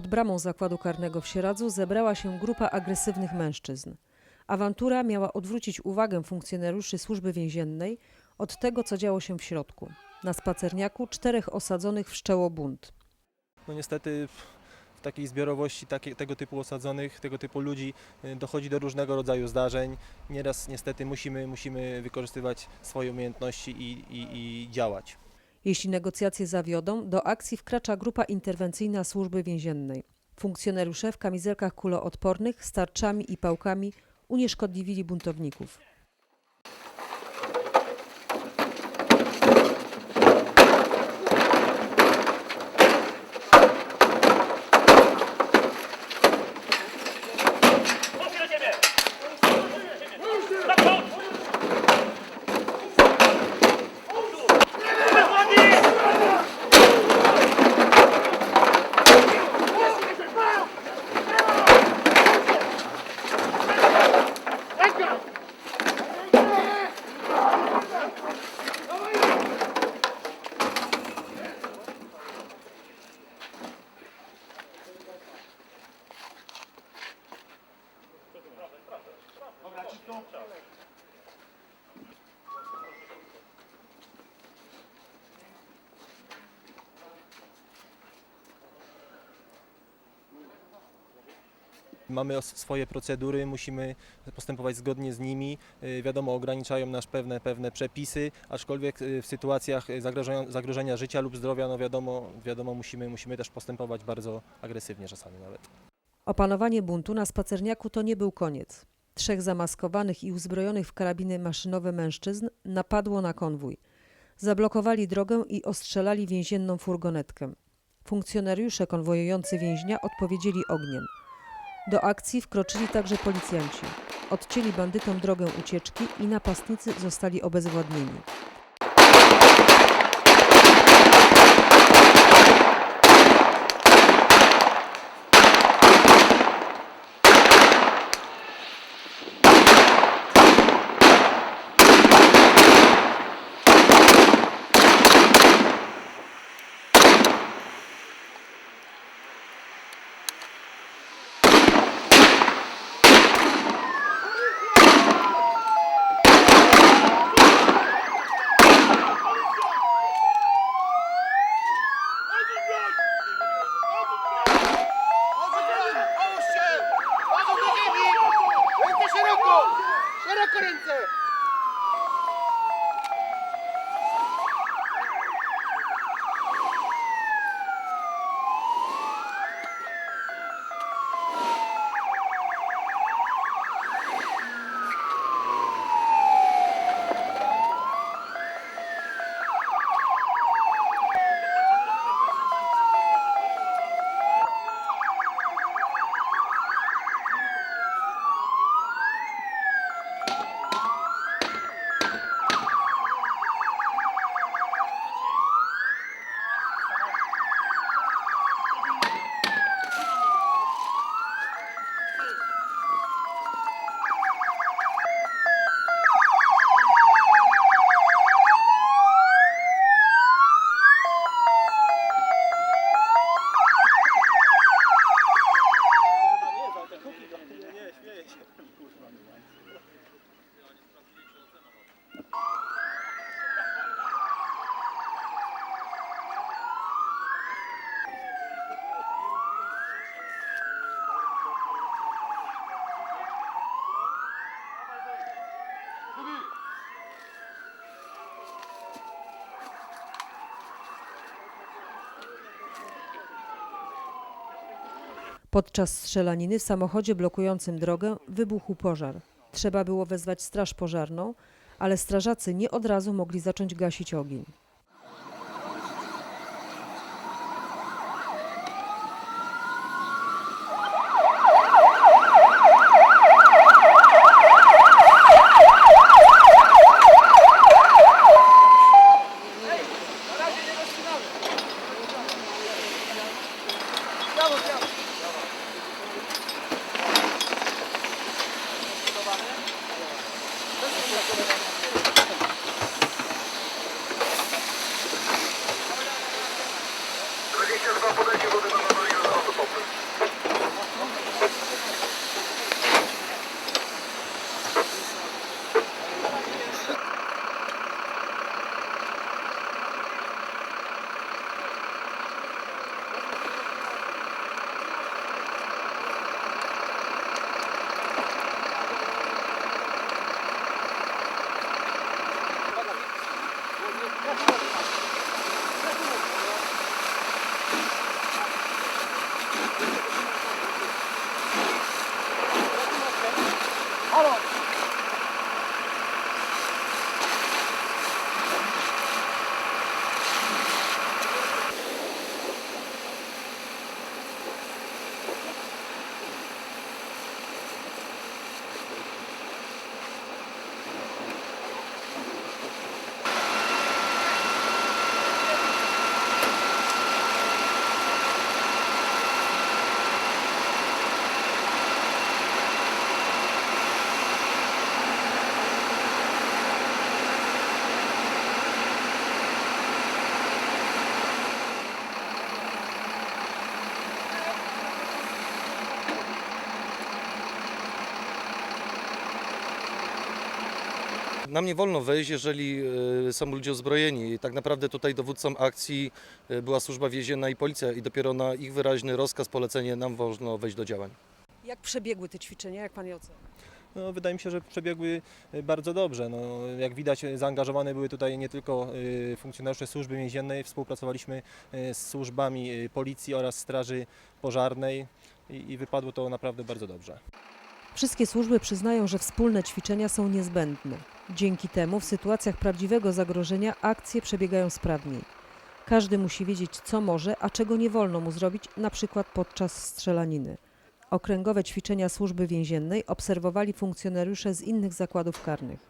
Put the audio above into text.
Pod bramą zakładu karnego w Sieradzu zebrała się grupa agresywnych mężczyzn. Awantura miała odwrócić uwagę funkcjonariuszy służby więziennej od tego, co działo się w środku. Na spacerniaku czterech osadzonych wszczęło bunt. No niestety w takiej zbiorowości takie, tego typu osadzonych, tego typu ludzi y, dochodzi do różnego rodzaju zdarzeń. Nieraz niestety musimy, musimy wykorzystywać swoje umiejętności i, i, i działać. Jeśli negocjacje zawiodą, do akcji wkracza grupa interwencyjna służby więziennej. Funkcjonariusze w kamizelkach kuloodpornych z tarczami i pałkami unieszkodliwili buntowników. Mamy swoje procedury, musimy postępować zgodnie z nimi. Y, Wiadomo, ograniczają nas pewne, pewne przepisy, aczkolwiek y, w sytuacjach y, zagrożenia, zagrożenia życia lub zdrowia, no wiadomo, wiadomo musimy, musimy też postępować bardzo agresywnie czasami nawet. Opanowanie buntu na spacerniaku to nie był koniec. Trzech zamaskowanych i uzbrojonych w karabiny maszynowe mężczyzn napadło na konwój. Zablokowali drogę i ostrzelali więzienną furgonetkę. Funkcjonariusze konwojujący więźnia odpowiedzieli ogniem. Do akcji wkroczyli także policjanci. Odcięli bandytom drogę ucieczki i napastnicy zostali obezwładnieni. Szereg Körence! Podczas strzelaniny w samochodzie blokującym drogę wybuchł pożar. Trzeba było wezwać straż pożarną, ale strażacy nie od razu mogli zacząć gasić ogień. Nam nie wolno wejść, jeżeli e, są ludzie uzbrojeni. Tak naprawdę tutaj dowódcą akcji e, była służba więzienna i policja i dopiero na ich wyraźny rozkaz, polecenie nam wolno wejść do działań. Jak przebiegły te ćwiczenia, jak pan je ocenia? No, wydaje mi się, że przebiegły y, bardzo dobrze. No, jak widać, zaangażowane były tutaj nie tylko funkcjonariusze służby więziennej, współpracowaliśmy z służbami policji oraz straży pożarnej i, i wypadło to naprawdę bardzo dobrze. Wszystkie służby przyznają, że wspólne ćwiczenia są niezbędne. Dzięki temu w sytuacjach prawdziwego zagrożenia akcje przebiegają sprawniej. Każdy musi wiedzieć, co może, a czego nie wolno mu zrobić, na przykład podczas strzelaniny. Okręgowe ćwiczenia służby więziennej obserwowali funkcjonariusze z innych zakładów karnych.